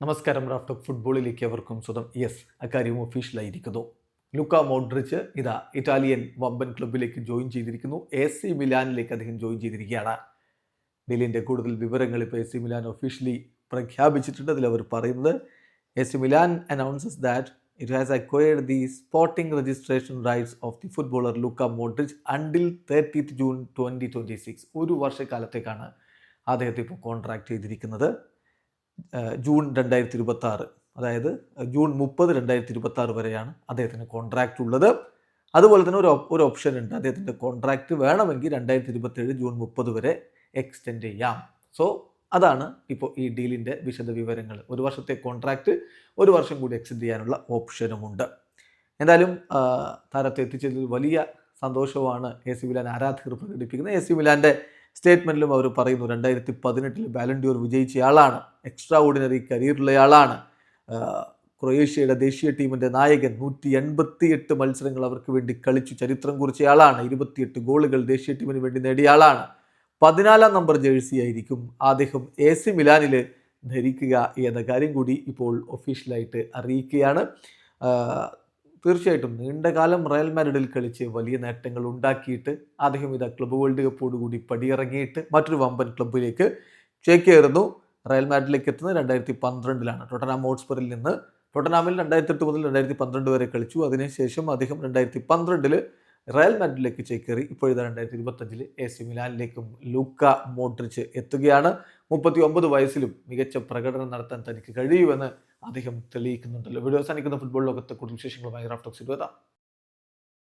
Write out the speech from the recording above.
നമസ്കാരം റാഫ്റ്റോക്ക് ഫുട്ബോളിലേക്ക് അവർക്കും സ്വതം യെസ് അക്കാര്യവും ഒഫീഷ്യലായിരിക്കുന്നു ലുക്ക മോഡ്രിച്ച് ഇതാ ഇറ്റാലിയൻ വമ്പൻ ക്ലബിലേക്ക് ജോയിൻ ചെയ്തിരിക്കുന്നു. എ സി മിലാനിലേക്ക് അദ്ദേഹം ജോയിൻ ചെയ്തിരിക്കുകയാണ്. ഡീലിന്റെ കൂടുതൽ വിവരങ്ങൾ ഇപ്പോൾ എ സി മിലാൻ ഒഫീഷ്യലി പ്രഖ്യാപിച്ചിട്ടുണ്ട്. അതിൽ അവർ പറയുന്നത് A C Milan announces that it has acquired the sporting registration rights of the footballer Luka Modric until thirtieth June twenty twenty six ഒരു വർഷക്കാലത്തേക്കാണ് അദ്ദേഹത്തെ ഇപ്പോൾ കോൺട്രാക്ട് ചെയ്തിരിക്കുന്നത്. ജൂൺ രണ്ടായിരത്തി ഇരുപത്തി ആറ് അതായത് ജൂൺ മുപ്പത് രണ്ടായിരത്തി ഇരുപത്തി ആറ് വരെയാണ് അദ്ദേഹത്തിന് കോൺട്രാക്റ്റ് ഉള്ളത്. അതുപോലെ തന്നെ ഒരു ഒരു ഓപ്ഷൻ ഉണ്ട്. അദ്ദേഹത്തിന്റെ കോൺട്രാക്റ്റ് വേണമെങ്കിൽ രണ്ടായിരത്തി ഇരുപത്തേഴ് ജൂൺ മുപ്പത് വരെ എക്സ്റ്റെൻഡ് ചെയ്യാം. സോ അതാണ് ഇപ്പോൾ ഈ ഡീലിന്റെ വിശദ വിവരങ്ങൾ. ഒരു വർഷത്തെ കോൺട്രാക്റ്റ് ഒരു വർഷം കൂടി എക്സ്റ്റെൻഡ് ചെയ്യാനുള്ള ഓപ്ഷനുമുണ്ട് എന്തായാലും താരത്തെ എത്തിച്ചതിൽ വലിയ സന്തോഷമാണ് എ സി മിലാൻ ആരാധകർ പ്രകടിപ്പിക്കുന്നത്. എ സി മിലാന്റെ സ്റ്റേറ്റ്മെന്റിലും അവർ പറയുന്നു രണ്ടായിരത്തി പതിനെട്ടിൽ ബാലൻഡിയോർ വിജയിച്ചയാളാണ് എക്സ്ട്രാ ഓർഡിനറി കരിയറുള്ളയാളാണ് ആഹ് ക്രൊയേഷ്യയുടെ ദേശീയ ടീമിന്റെ നായകൻ നൂറ്റി എൺപത്തിയെട്ട് മത്സരങ്ങൾ അവർക്ക് വേണ്ടി കളിച്ചു ചരിത്രം കുറിച്ചയാളാണ് ഇരുപത്തിയെട്ട് ഗോളുകൾ ദേശീയ ടീമിന് വേണ്ടി നേടിയയാളാണ്. പതിനാലാം നമ്പർ ജേഴ്സി ആയിരിക്കും അദ്ദേഹം എ സി മിലാനിൽ ധരിക്കുക എന്ന കാര്യം കൂടി ഇപ്പോൾ ഒഫീഷ്യലായിട്ട് അറിയിക്കുകയാണ്. തീർച്ചയായിട്ടും നീണ്ടകാലം റയൽ മാരിഡിൽ കളിച്ച് വലിയ നേട്ടങ്ങൾ ഉണ്ടാക്കിയിട്ട് അദ്ദേഹം ഇതാ ക്ലബ്ബ് വേൾഡ് കപ്പോടുകൂടി പടിയിറങ്ങിയിട്ട് മറ്റൊരു വമ്പൻ ക്ലബ്ബിലേക്ക് ചേക്കേറുന്നു. റയൽ മാരിഡിലേക്ക് എത്തുന്നത് രണ്ടായിരത്തി പന്ത്രണ്ടിലാണ് ടൊട്ടനാം ഹോട്ട്സ്പറിൽ നിന്ന് ടൊട്ടനാമിൽ രണ്ടായിരത്തി എട്ട് മുതൽ രണ്ടായിരത്തി പന്ത്രണ്ട് വരെ കളിച്ചു. അതിനുശേഷം അദ്ദേഹം രണ്ടായിരത്തി പന്ത്രണ്ടിൽ റയൽ മാഡ്രിഡിലേക്ക് ചേക്കേറി. ഇപ്പോഴിതാ രണ്ടായിരത്തി ഇരുപത്തഞ്ചിൽ എ സി മിലാനിലേക്കും ലൂക്ക മോഡ്രിച്ച് എത്തുകയാണ്. മുപ്പത്തി ഒമ്പത് വയസ്സിലും മികച്ച പ്രകടനം നടത്താൻ തനിക്ക് കഴിയുമെന്ന് അദ്ദേഹം തെളിയിക്കുന്നുണ്ടല്ലോ. വീഡിയോ അവസാനിക്കുന്ന ഫുട്ബോൾ ലോകത്തെ കൂടുതൽ വിശേഷങ്ങളുമായി റാഫ്റ്റോക്സിൽ എത്താം